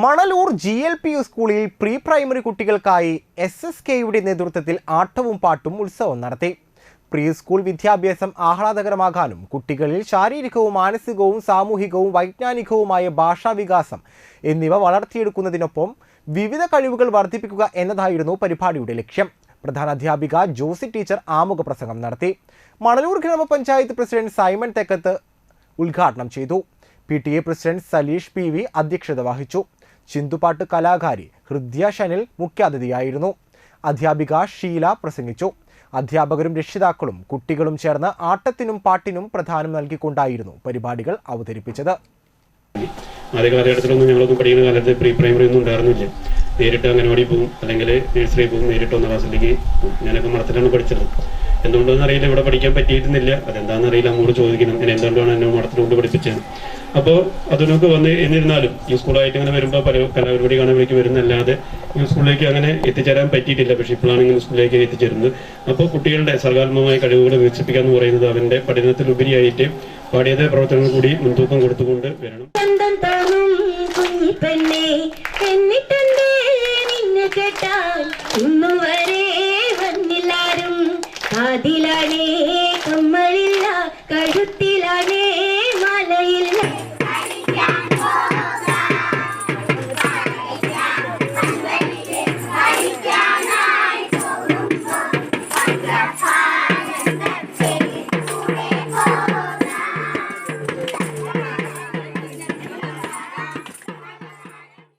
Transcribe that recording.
Manalur G L P U സ്കൂളിൽ pre primary കുട്ടികൾക്കായി S S കെയുടെ നേതൃത്വത്തിൽ ആട്ടവും പാട്ടും ഉത്സവം നടത്തി. പ്രീ സ്കൂൾ വിദ്യാഭ്യാസം ആഹ്ലാദകരമാകാനും കുട്ടികളിൽ ശാരീരികവും മാനസികവും സാമൂഹികവും വൈജ്ഞാനികവുമായ ഭാഷാവികാസം എന്നിവ വളർത്തിയെടുക്കുന്നതിനൊപ്പം വിവിധ കഴിവുകൾ വർദ്ധിപ്പിക്കുക എന്നതായിരുന്നു പരിപാടിയുടെ ലക്ഷ്യം. പ്രധാന അധ്യാപിക ജോസി ടീച്ചർ ആമുഖ പ്രസംഗം നടത്തി. മണലൂർ ഗ്രാമപഞ്ചായത്ത് പ്രസിഡന്റ് സൈമൺ തെക്കത്ത് ഉദ്ഘാടനം ചെയ്തു. P T A president Saleesh P V അധ്യക്ഷത വഹിച്ചു. ചിന്തുപാട്ട് കലാകാരി ഹൃദ്യ ഷനിൽ മുഖ്യാതിഥിയായിരുന്നു. അധ്യാപിക ഷീല പ്രസംഗിച്ചു. അധ്യാപകരും രക്ഷിതാക്കളും കുട്ടികളും ചേർന്ന് ആട്ടത്തിനും പാട്ടിനും പ്രധാനം നൽകിക്കൊണ്ടായിരുന്നു പരിപാടികൾ അവതരിപ്പിച്ചത്. ആദ്യ കാലഘട്ടത്തിലൊന്നും ഞങ്ങളൊന്നും പഠിക്കുന്ന കാലത്ത് പ്രീ പ്രൈമറി ഒന്നും ഉണ്ടായിരുന്നില്ല. നേരിട്ട് അംഗനവാടി പോകും അല്ലെങ്കിൽ നഴ്സറി പോകും നേരിട്ട് ഒന്നാം ക്ലാസ്സിലേക്ക് പോകും. ഞാനൊക്കെ മഠത്തിലാണ് പഠിച്ചത്. എന്തുകൊണ്ടെന്ന് അറിയില്ല ഇവിടെ പഠിക്കാൻ പറ്റിയിരുന്നില്ല. അതെന്താണെന്ന് അറിയില്ല അമ്മോട് ചോദിക്കണം. ഞാൻ എന്തുകൊണ്ടാണ് എന്നെ മഠത്തിൽ കൊണ്ട് പഠിപ്പിച്ചത്? അപ്പോൾ അതിനൊക്കെ വന്ന് എന്നിരുന്നാലും ഈ സ്കൂളായിട്ട് ഇങ്ങനെ വരുമ്പോൾ പല കലാപരിപാടി കാണാൻ വരുന്നല്ലാതെ ഈ സ്കൂളിലേക്ക് അങ്ങനെ എത്തിച്ചേരാൻ പറ്റിയിട്ടില്ല. പക്ഷേ ഇപ്പോഴാണ് ഇങ്ങനെ സ്കൂളിലേക്ക് എത്തിച്ചേരുന്നത്. അപ്പോൾ കുട്ടികളുടെ സർഗാത്മകമായ കഴിവുകൾ വികസിപ്പിക്കുക എന്ന് പറയുന്നത് അവന്റെ പഠനത്തിലുപരിയായിട്ട് പാഠ്യേതര പ്രവർത്തനങ്ങൾ കൂടി മുൻതൂക്കം കൊടുത്തുകൊണ്ട് വരണം. കേട്ടാൽ ഇന്നുവരെ വന്നില്ലാരും കാതിലാണേ കമ്മലില്ല കഴുത്തിലാണേ മലയില്ല Yeah.